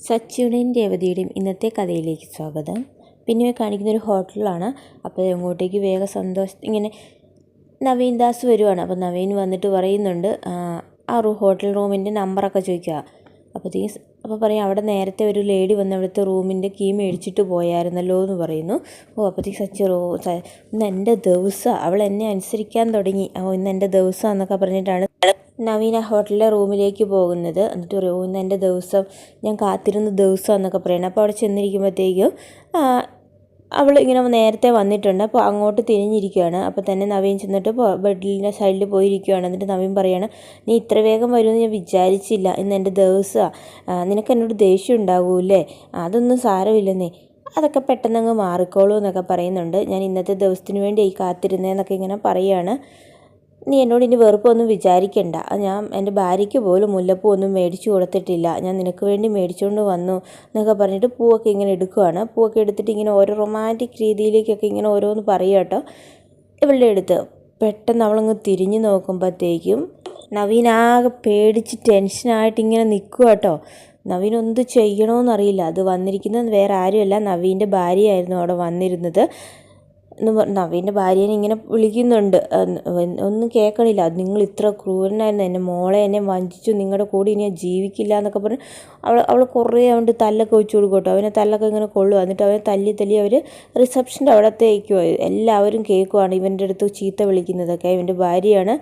സച്ചിയുടെയും രേവതിയുടെയും ഇന്നത്തെ കഥയിലേക്ക് സ്വാഗതം. പിന്നെ കാണിക്കുന്ന ഒരു ഹോട്ടലാണ് അപ്പോൾ അങ്ങോട്ടേക്ക് വേഗം സന്തോഷ ഇങ്ങനെ നവീൻ ദാസ് വരുവാണ്. അപ്പോൾ നവീൻ വന്നിട്ട് പറയുന്നുണ്ട് ആ, റൂ ഹോട്ടൽ റൂമിന്റെ നമ്പറൊക്കെ ചോദിക്കുക. അപ്പോഴത്തേക്ക് അപ്പോൾ പറയും അവിടെ നേരത്തെ ഒരു ലേഡി വന്ന് അവിടുത്തെ റൂമിന്റെ കീ മേടിച്ചിട്ട് പോയായിരുന്നല്ലോ എന്ന് പറയുന്നു. ഓ അപ്പോഴത്തേക്ക് സച്ചി റോ ഇന്ന് എന്റെ ദിവസമാണ് അവൾ എന്നെ അനുസരിക്കാൻ തുടങ്ങി. ഓ ഇന്ന് എന്റെ ദിവസം എന്നൊക്കെ പറഞ്ഞിട്ടാണ് നവീൻ ആ ഹോട്ടലിലെ റൂമിലേക്ക് പോകുന്നത്. എന്നിട്ട് റൂമിൽ "ഓ, എന്റെ ദിവസം ഞാൻ കാത്തിരുന്ന ദിവസം എന്നൊക്കെ പറയണം അപ്പോൾ അവിടെ ചെന്നിരിക്കുമ്പോഴത്തേക്കും അവൾ ഇങ്ങനെ നേരത്തെ വന്നിട്ടുണ്ട്. അപ്പോൾ അങ്ങോട്ട് തിരിഞ്ഞിരിക്കുകയാണ് അപ്പോൾ തന്നെ നവീൻ ചെന്നിട്ട് ബെഡിന്റെ സൈഡിൽ പോയിരിക്കുകയാണ് എന്നിട്ട് നവീൻ പറയുകയാണ് നീ ഇത്ര വേഗം വരുമെന്ന് ഞാൻ വിചാരിച്ചില്ല. ഇന്ന് എന്റെ ദിവസമാണ് നിനക്ക് എന്നോട് ദേഷ്യം ഉണ്ടാകൂല്ലേ അതൊന്നും സാരമില്ലെന്നേ. അതൊക്കെ പെട്ടെന്നങ്ങ് മാറിക്കോളൂ എന്നൊക്കെ പറയുന്നുണ്ട്. ഞാൻ ഇന്നത്തെ ദിവസത്തിന് വേണ്ടി കാത്തിരുന്നേന്നൊക്കെ ഇങ്ങനെ പറയുകയാണ് നീ എന്നോട് ഇനി വെറുപ്പൊന്നും വിചാരിക്കണ്ട. ഞാൻ എന്റെ ഭാര്യയ്ക്ക് പോലും മുല്ലപ്പൂ ഒന്നും മേടിച്ചു കൊടുത്തിട്ടില്ല. ഞാൻ നിനക്ക് വേണ്ടി മേടിച്ചുകൊണ്ട് വന്നു എന്നൊക്കെ പറഞ്ഞിട്ട് പൂവൊക്കെ ഇങ്ങനെ എടുക്കുവാണ്. പൂവൊക്കെ എടുത്തിട്ട് ഇങ്ങനെ ഓരോ റൊമാന്റിക് രീതിയിലേക്കൊക്കെ ഇങ്ങനെ ഓരോന്ന് പറയുക കേട്ടോ. ഇവളുടെ അടുത്ത് പെട്ടെന്ന് അവളങ്ങ് തിരിഞ്ഞു നോക്കുമ്പോഴത്തേക്കും നവീൻ ആകെ പേടിച്ച് ടെൻഷനായിട്ട് ഇങ്ങനെ നിൽക്കുക കേട്ടോ. നവീൻ എന്ത് ചെയ്യണമെന്നറിയില്ല അത് വന്നിരിക്കുന്നത് വേറെ ആരുമല്ല. നവീന്റെ ഭാര്യയായിരുന്നു അവിടെ വന്നിരുന്നത്. എന്ന് പറ നവീന്റെ ഭാര്യേനെ ഇങ്ങനെ വിളിക്കുന്നുണ്ട്. ഒന്നും കേൾക്കണില്ല. നിങ്ങൾ ഇത്ര ക്രൂരനായിരുന്നു. എന്റെ മോളെ എന്നെ വഞ്ചിച്ചു. നിങ്ങളുടെ കൂടെ ഇനി ജീവിക്കില്ല എന്നൊക്കെ പറഞ്ഞ് അവൾ അവൾ കുറേ അവന്റെ തല്ലൊക്കെ വെച്ച് കൊടുക്കും അവനെ തല്ലൊക്കെ ഇങ്ങനെ കൊള്ളുക എന്നിട്ട് അവനെ തല്ലി തല്ലി അവർ റിസപ്ഷന്റെ അവിടത്തേക്ക് എല്ലാവരും കേൾക്കുവാണ്. ഇവന്റെ അടുത്ത് ചീത്ത വിളിക്കുന്നതൊക്കെ ഇവന്റെ ഭാര്യയാണ്.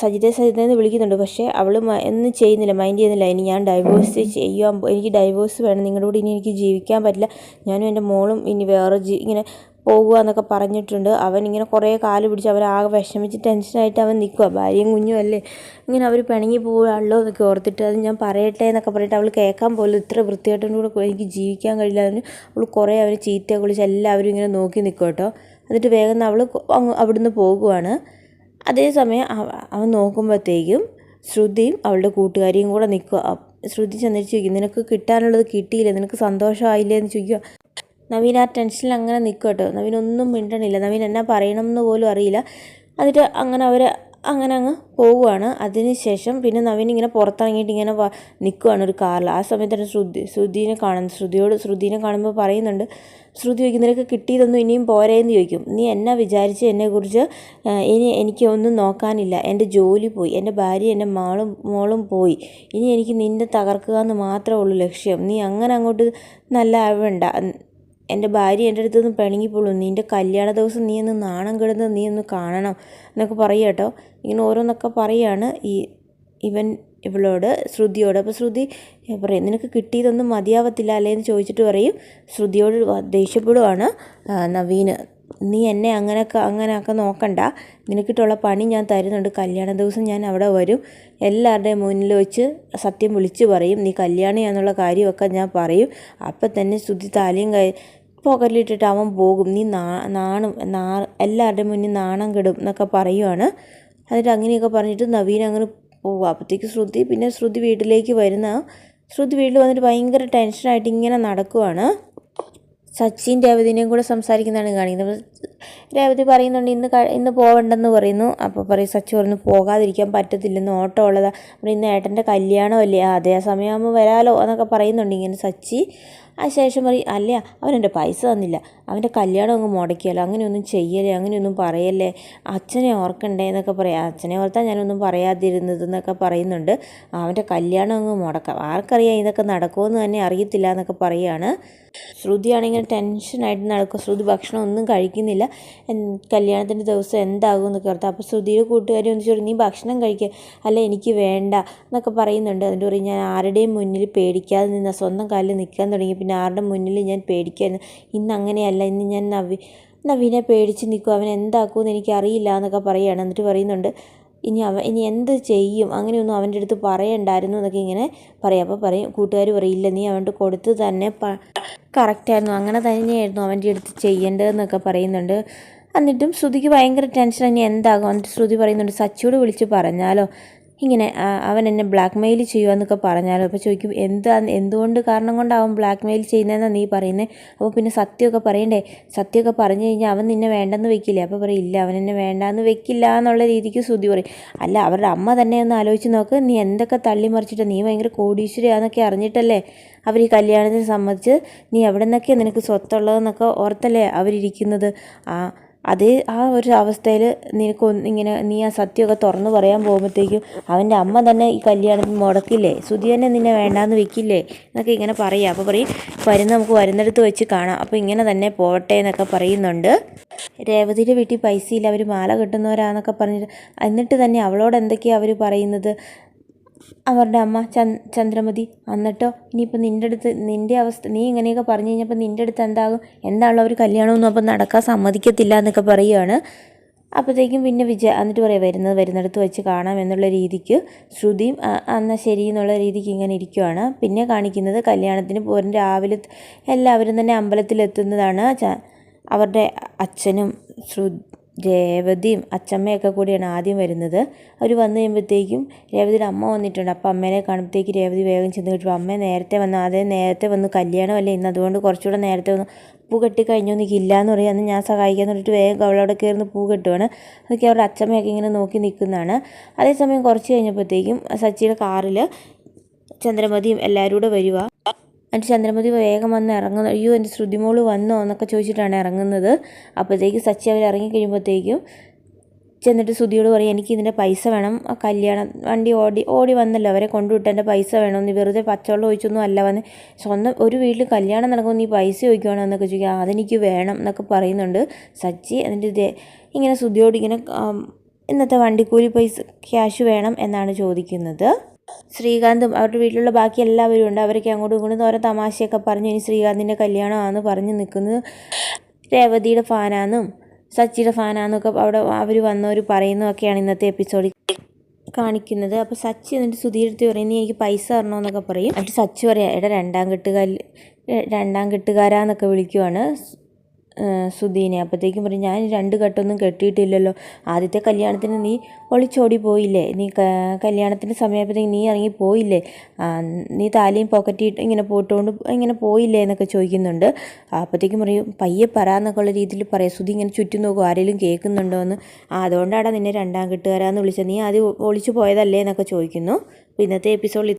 സജിത സജിത എന്ന് വിളിക്കുന്നുണ്ട്. പക്ഷേ അവൾ ഒന്നും ചെയ്യുന്നില്ല. മൈൻഡ് ചെയ്യുന്നില്ല. ഇനി ഞാൻ ഡൈവോഴ്സ് ചെയ്യാൻ എനിക്ക് ഡൈവോഴ്സ് വേണം. നിങ്ങളുടെ കൂടെ ഇനി എനിക്ക് ജീവിക്കാൻ പറ്റില്ല. ഞാനും എന്റെ മോളും ഇനി വേറെ ഇങ്ങനെ പോകുക എന്നൊക്കെ പറഞ്ഞിട്ടുണ്ട്. അവൻ ഇങ്ങനെ കുറേ കാൽ പിടിച്ച് അവൻ ആകെ വിഷമിച്ച് ടെൻഷനായിട്ട് അവൻ നിൽക്കുക ഭാര്യയും കുഞ്ഞും അല്ലേ? ഇങ്ങനെ അവർ പിണങ്ങി പോവുകയാണല്ലോ എന്നൊക്കെ ഓർത്തിട്ട് അത് ഞാൻ പറയട്ടെ എന്നൊക്കെ പറഞ്ഞിട്ട് അവൾ കേൾക്കാൻ പോലും ഇത്ര വൃത്തിയായിട്ടും കൂടെ എനിക്ക് ജീവിക്കാൻ കഴിയില്ല. അതിന് അവൾ കുറേ അവർ ചീത്ത വിളിച്ച് എല്ലാവരും ഇങ്ങനെ നോക്കി നിൽക്കും കേട്ടോ. എന്നിട്ട് വേഗം അവൾ അവിടുന്ന് പോകുവാണ്. അതേസമയം അവ- അവൻ നോക്കുമ്പോഴത്തേക്കും ശ്രുതിയും അവളുടെ കൂട്ടുകാരിയും കൂടെ നിൽക്കുക ശ്രുതി ചെന്നിട്ട് ചോദിക്കും നിനക്ക് കിട്ടാനുള്ളത് കിട്ടിയില്ല? നിനക്ക് സന്തോഷമായില്ലേ? എന്ന് ചോദിക്കുക നവീൻ ആ ടെൻഷനിൽ അങ്ങനെ നിൽക്കും കേട്ടോ നവീൻ ഒന്നും മിണ്ടണില്ല. നവീൻ എന്നാ പറയണം എന്ന് പോലും അറിയില്ല. എന്നിട്ട് അങ്ങനെ അവർ അങ്ങനെ അങ്ങ് പോവുകയാണ് അതിനുശേഷം പിന്നെ നവീൻ ഇങ്ങനെ പുറത്തിറങ്ങിയിട്ട് ഇങ്ങനെ നിൽക്കുകയാണ് ഒരു കാറിൽ. ആ സമയത്താണ് ശ്രുതി ശ്രുതിനെ കാണുന്നത് ശ്രുതിയോട് ശ്രുതിനെ കാണുമ്പോൾ പറയുന്നുണ്ട് ശ്രുതി ചോദിക്കും കിട്ടിയതൊന്നും ഇനിയും പോരേന്ന് ചോദിക്കും. നീ എന്നെ വിചാരിച്ച് എന്നെക്കുറിച്ച്? ഇനി എനിക്ക് ഒന്നും നോക്കാനില്ല. എന്റെ ജോലി പോയി. എന്റെ ഭാര്യ എന്റെ മോളും മോളും പോയി. ഇനി എനിക്ക് നിന്നെ തകർക്കുക എന്ന് മാത്രമേ ഉള്ളൂ ലക്ഷ്യം. നീ അങ്ങനെ അങ്ങോട്ട് നല്ല ആവണ്ട. എന്റെ ഭാര്യ എന്റെ അടുത്ത് നിന്ന് പിണങ്ങിപ്പോളൂ. നിന്റെ കല്യാണ ദിവസം നീ ഒന്ന് നാണം കിടന്ന് നീ ഒന്ന് കാണണം എന്നൊക്കെ പറയുക കേട്ടോ. ഇങ്ങനെ ഓരോന്നൊക്കെ പറയാണ് ഈ ഇവൻ ഇവളോട് ശ്രുതിയോട്. അപ്പോൾ ശ്രുതി പറയും നിനക്ക് കിട്ടിയതൊന്നും മതിയാവത്തില്ല അല്ലേ? എന്ന് ചോദിച്ചിട്ട് പറയും. ശ്രുതിയോട് ദേഷ്യപ്പെടുവാണ് നവീന്. നീ എന്നെ അങ്ങനെയൊക്കെ അങ്ങനെയൊക്കെ നോക്കണ്ട. നിനക്കിട്ടുള്ള പണി ഞാൻ തരുന്നുണ്ട്. കല്യാണ ദിവസം ഞാൻ അവിടെ വരും. എല്ലാവരുടെയും മുന്നിൽ വെച്ച് സത്യം വിളിച്ചു പറയും. നീ കല്യാണിയാന്നുള്ള കാര്യമൊക്കെ ഞാൻ പറയും. അപ്പം തന്നെ ശുദ്ധി താലിയും കൈ പോക്കറ്റിലിട്ടിട്ട് അവൻ പോകും. നീ നാ നാണും നാ എല്ലാവരുടെയും മുന്നിൽ നാണം കെടും എന്നൊക്കെ പറയുവാണ്. എന്നിട്ട് അങ്ങനെയൊക്കെ പറഞ്ഞിട്ട് നവീൻ അങ്ങനെ പോകും അപ്പോഴത്തേക്ക് ശ്രുതി പിന്നെ ശ്രുതി വീട്ടിലേക്ക് വരുന്ന ശ്രുതി വീട്ടിൽ വന്നിട്ട് ഭയങ്കര ടെൻഷനായിട്ട് ഇങ്ങനെ നടക്കുവാണ്. സച്ചിൻ രേവതിനെയും കൂടെ സംസാരിക്കുന്നതാണ് കാണിക്കുന്നത്. രേവതി പറയുന്നുണ്ട് ഇന്ന് ഇന്ന് പോകണ്ടെന്ന് പറയുന്നു. അപ്പോൾ പറയും സച്ചി പറഞ്ഞു പോകാതിരിക്കാൻ പറ്റത്തില്ലെന്ന് ഓട്ടോ ഉള്ളതാണ് അപ്പോൾ ഇന്ന് ഏട്ടന്റെ കല്യാണമല്ലേ? അതേ സമയമാകുമ്പോൾ വരാലോ എന്നൊക്കെ പറയുന്നുണ്ട് ഇങ്ങനെ സച്ചി. ആ ശേഷം പറയും അല്ല അവൻ എന്റെ പൈസ തന്നില്ല. അവന്റെ കല്യാണം അങ്ങ് മുടക്കിയാലോ അങ്ങനെയൊന്നും ചെയ്യലേ അങ്ങനെയൊന്നും പറയല്ലേ. അച്ഛനെ ഓർക്കണ്ടേ എന്നൊക്കെ പറയാം. അച്ഛനെ ഓർത്താൽ ഞാനൊന്നും പറയാതിരുന്നത് എന്നൊക്കെ പറയുന്നുണ്ട്. അവന്റെ കല്യാണം അങ്ങ് മുടക്കാം. ആർക്കറിയാം ഇതൊക്കെ നടക്കുമെന്ന് തന്നെ അറിയത്തില്ല എന്നൊക്കെ പറയുകയാണ് ശ്രുതിയാണെങ്കിൽ ടെൻഷനായിട്ട് നടക്കും. ശ്രുതി ഭക്ഷണം ഒന്നും കഴിക്കുന്നില്ല. കല്യാണത്തിന്റെ ദിവസം എന്താകും എന്നൊക്കെ ഓർത്ത്. അപ്പോൾ ശ്രുതിയുടെ കൂട്ടുകാരി ഒന്ന് ചോദിച്ചു നീ ഭക്ഷണം കഴിക്കുക അല്ല എനിക്ക് വേണ്ട എന്നൊക്കെ പറയുന്നുണ്ട്. അതിന്റെ പറയും ഞാൻ ആരുടെയും മുന്നിൽ പേടിക്കാതെ നിന്ന സ്വന്തം കാലിൽ നിൽക്കാൻ തുടങ്ങി പിന്നെ ആരുടെ മുന്നിൽ ഞാൻ പേടിക്കായിരുന്നു. ഇന്ന് അങ്ങനെയല്ല ഇന്ന് ഞാൻ നവി നവീനെ പേടിച്ച് നിൽക്കും. അവൻ എന്താക്കുമെന്ന് എനിക്ക് അറിയില്ല എന്നൊക്കെ പറയുകയാണ്. എന്നിട്ട് പറയുന്നുണ്ട് ഇനി അവൻ ഇനി എന്ത് ചെയ്യും? അങ്ങനെയൊന്നും അവന്റെ അടുത്ത് പറയണ്ടായിരുന്നു എന്നൊക്കെ ഇങ്ങനെ പറയാം. അപ്പോൾ പറയും കൂട്ടുകാർ പറയില്ല നീ അവന്റെ കൊടുത്ത് തന്നെ പ കറക്റ്റായിരുന്നു. അങ്ങനെ തന്നെയായിരുന്നു അവന്റെ അടുത്ത് ചെയ്യേണ്ടതെന്നൊക്കെ പറയുന്നുണ്ട്. എന്നിട്ടും ശ്രുതിക്ക് ഭയങ്കര ടെൻഷൻ ഇനി എന്താകും? എന്നിട്ട് ശ്രുതി പറയുന്നുണ്ട് സച്ചിയോട് വിളിച്ച് പറഞ്ഞാലോ? ഇങ്ങനെ അവൻ എന്നെ ബ്ലാക്ക് മെയിൽ ചെയ്യുമെന്നൊക്കെ പറഞ്ഞാലോ അപ്പോൾ ചോദിക്കും എന്താ എന്തുകൊണ്ട് കാരണം കൊണ്ട് അവൻ ബ്ലാക്ക് മെയിൽ ചെയ്യുന്നതെന്നാണ് നീ പറയുന്നത് അപ്പോൾ പിന്നെ സത്യമൊക്കെ പറയണ്ടേ? സത്യമൊക്കെ പറഞ്ഞു കഴിഞ്ഞാൽ അവൻ നിന്നെ വേണ്ടെന്ന് വെക്കില്ല? അപ്പോൾ പറയും ഇല്ല അവൻ എന്നെ വേണ്ടാന്ന് വെക്കില്ല എന്നുള്ള രീതിക്ക് ശ്രുതി പറയും. അല്ല അവരുടെ അമ്മ തന്നെ ഒന്ന് ആലോചിച്ച് നോക്ക് നീ എന്തൊക്കെ തള്ളി മറിച്ചിട്ട് നീ ഭയങ്കര കോടീശ്വരിയാന്നൊക്കെ അറിഞ്ഞിട്ടല്ലേ അവർ ഈ കല്യാണത്തിന് സംബന്ധിച്ച്? നീ എവിടെ നിന്നൊക്കെയാണ് നിനക്ക് സ്വത്തുള്ളതെന്നൊക്കെ ഓർത്തല്ലേ അവരിയ്ക്കുന്നത്? ആ അതേ ആ ഒരു അവസ്ഥയിൽ നിനക്ക് ഇങ്ങനെ നീ ആ സത്യമൊക്കെ തുറന്നു പറയാൻ പോകുമ്പോഴത്തേക്കും അവന്റെ അമ്മ തന്നെ ഈ കല്യാണത്തിന് മുടക്കില്ലേ? സുധി തന്നെ നിന്നെ വേണ്ടാന്ന് വെക്കില്ലേ? എന്നൊക്കെ ഇങ്ങനെ പറയുക അപ്പോൾ പറയും വരുന്ന നമുക്ക് വരുന്നിടത്ത് വെച്ച് കാണാം. അപ്പോൾ ഇങ്ങനെ തന്നെ പോവട്ടെ എന്നൊക്കെ പറയുന്നുണ്ട്. രേവതിയുടെ വീട്ടിൽ പൈസയില്ല. അവർ മാല കെട്ടുന്നവരാന്നൊക്കെ പറഞ്ഞിട്ട് എന്നിട്ട് തന്നെ അവളോട് എന്തൊക്കെയാണ് അവർ പറയുന്നത്? അവരുടെ അമ്മ ചന്ദ് ചന്ദ്രമതി എന്നിട്ടോ ഇനിയിപ്പോൾ നിന്റെ അടുത്ത് നിന്റെ അവസ്ഥ നീ ഇങ്ങനെയൊക്കെ പറഞ്ഞു കഴിഞ്ഞപ്പോൾ നിന്റെ അടുത്ത് എന്താകും? എന്താണല്ലോ അവർ കല്യാണമൊന്നും അപ്പം നടക്കാൻ സമ്മതിക്കത്തില്ല എന്നൊക്കെ പറയുകയാണ് അപ്പോഴത്തേക്കും പിന്നെ വിജയ എന്നിട്ട് പറയാം വരുന്നത് വരുന്നിടത്ത് വെച്ച് കാണാം എന്നുള്ള രീതിക്ക് ശ്രുതിയും എന്നാൽ ശരി എന്നുള്ള രീതിക്ക് ഇങ്ങനെ ഇരിക്കുവാണ്. പിന്നെ കാണിക്കുന്നത് കല്യാണത്തിന് പോരും രാവിലെ എല്ലാവരും തന്നെ അമ്പലത്തിലെത്തുന്നതാണ്. അവരുടെ അച്ഛനും ശ്രു രേവതിയും അച്ചമ്മയൊക്കെ കൂടിയാണ് ആദ്യം വരുന്നത്. അവർ വന്നു കഴിയുമ്പോഴത്തേക്കും രേവതിയുടെ അമ്മ വന്നിട്ടുണ്ട്. അപ്പോൾ അമ്മേനെ കാണുമ്പോഴത്തേക്ക് രേവതി വേഗം ചെന്ന് കിട്ടും. അമ്മ നേരത്തെ വന്നു. അതേ നേരത്തെ വന്നു. കല്യാണമല്ലേ ഇന്ന് അതുകൊണ്ട് കുറച്ചുകൂടെ നേരത്തെ വന്നു. പൂ കെട്ടി കഴിഞ്ഞോ നിൽക്കില്ല എന്ന് പറയും. അന്ന് ഞാൻ സഹായിക്കാന്ന് പറഞ്ഞിട്ട് വേഗം അവളവിടെ കയറുന്ന. പൂ കെട്ടുവാണ്. അതൊക്കെ അവരുടെ അച്ചമ്മയൊക്കെ ഇങ്ങനെ നോക്കി നിൽക്കുന്നതാണ്. അതേസമയം കുറച്ച് കഴിഞ്ഞപ്പോഴത്തേക്കും സച്ചിയുടെ കാറിൽ ചന്ദ്രമതിയും എല്ലാവരും കൂടെ വരുക എന്നിട്ട് ചന്ദ്രമതി വേഗം വന്ന് ഇറങ്ങുന്നു. അയ്യോ എന്റെ ശ്രുതിമോൾ വന്നോ എന്നൊക്കെ ചോദിച്ചിട്ടാണ് ഇറങ്ങുന്നത്. അപ്പോഴത്തേക്ക് സച്ചി അവർ ഇറങ്ങി കഴിയുമ്പോഴത്തേക്കും ചെന്നിട്ട് ശ്രുതിയോട് പറയും എനിക്ക് ഇതിന്റെ പൈസ വേണം. ആ കല്യാണം വണ്ടി ഓടി ഓടി വന്നല്ലോ. അവരെ കൊണ്ടുവിട്ട് എന്റെ പൈസ വേണം. വെറുതെ പച്ചവെള്ളം ഒഴിച്ചൊന്നും അല്ല. വന്ന് സ്വന്തം ഒരു വീട്ടിൽ കല്യാണം നടക്കുമ്പോൾ നീ പൈസ ചോദിക്കുവാണോ എന്നൊക്കെ ചോദിക്കുക അതെനിക്ക് വേണം എന്നൊക്കെ പറയുന്നുണ്ട് സച്ചി. എന്നിട്ട് ഇതേ ഇങ്ങനെ ശ്രുതിയോട് ഇങ്ങനെ ഇന്നത്തെ വണ്ടിക്കൂലി പൈസ ക്യാഷ് വേണം എന്നാണ് ചോദിക്കുന്നത്. ശ്രീകാന്തും അവരുടെ വീട്ടിലുള്ള ബാക്കി എല്ലാവരും ഉണ്ട്. അവരൊക്കെ അങ്ങോട്ടും ഇങ്ങോട്ടും ഓരോ തമാശയൊക്കെ പറഞ്ഞു ഇനി ശ്രീകാന്തിന്റെ കല്യാണമാണെന്ന് പറഞ്ഞ് നിൽക്കുന്നത് രേവതിയുടെ ഫാനാന്നും സച്ചിയുടെ ഫാനാന്നൊക്കെ അവിടെ അവർ വന്നവർ പറയുന്നതൊക്കെയാണ് ഇന്നത്തെ എപ്പിസോഡിൽ കാണിക്കുന്നത്. അപ്പോൾ സച്ചി എന്നിട്ട് സുധീരത്ത് പറയും നീ എനിക്ക് പൈസ തരണമെന്നൊക്കെ പറയും. എന്നിട്ട് സച്ചി പറയാം എടാ രണ്ടാം കെട്ടുകാരി രണ്ടാം കെട്ടുകാരാന്നൊക്കെ വിളിക്കുവാണ്. സുധീനെ. അപ്പോഴത്തേക്കും പറയും ഞാൻ രണ്ട് കെട്ടൊന്നും കെട്ടിയിട്ടില്ലല്ലോ. ആദ്യത്തെ കല്യാണത്തിന് നീ ഒളിച്ചോടി പോയില്ലേ? നീ കല്യാണത്തിന്റെ സമയമായപ്പോഴത്തേക്കും നീ ഇറങ്ങി പോയില്ലേ? നീ താലിയും പോക്കറ്റിട്ട് ഇങ്ങനെ പോട്ടുകൊണ്ട് ഇങ്ങനെ പോയില്ലേ? എന്നൊക്കെ ചോദിക്കുന്നുണ്ട്. അപ്പോഴത്തേക്കും പറയും പയ്യെ പറയാന്നൊക്കെ ഉള്ള രീതിയിൽ പറയാം. സുധി ഇങ്ങനെ ചുറ്റും നോക്കും ആരെങ്കിലും കേൾക്കുന്നുണ്ടോ എന്ന്. അതുകൊണ്ടാണ് നിന്നെ രണ്ടാം കെട്ടുകാരാന്ന് വിളിച്ചത്. നീ ആദ്യം ഒളിച്ചു പോയതല്ലേ? എന്നൊക്കെ ചോദിക്കുന്നു. ഇന്നത്തെ എപ്പിസോഡിൽ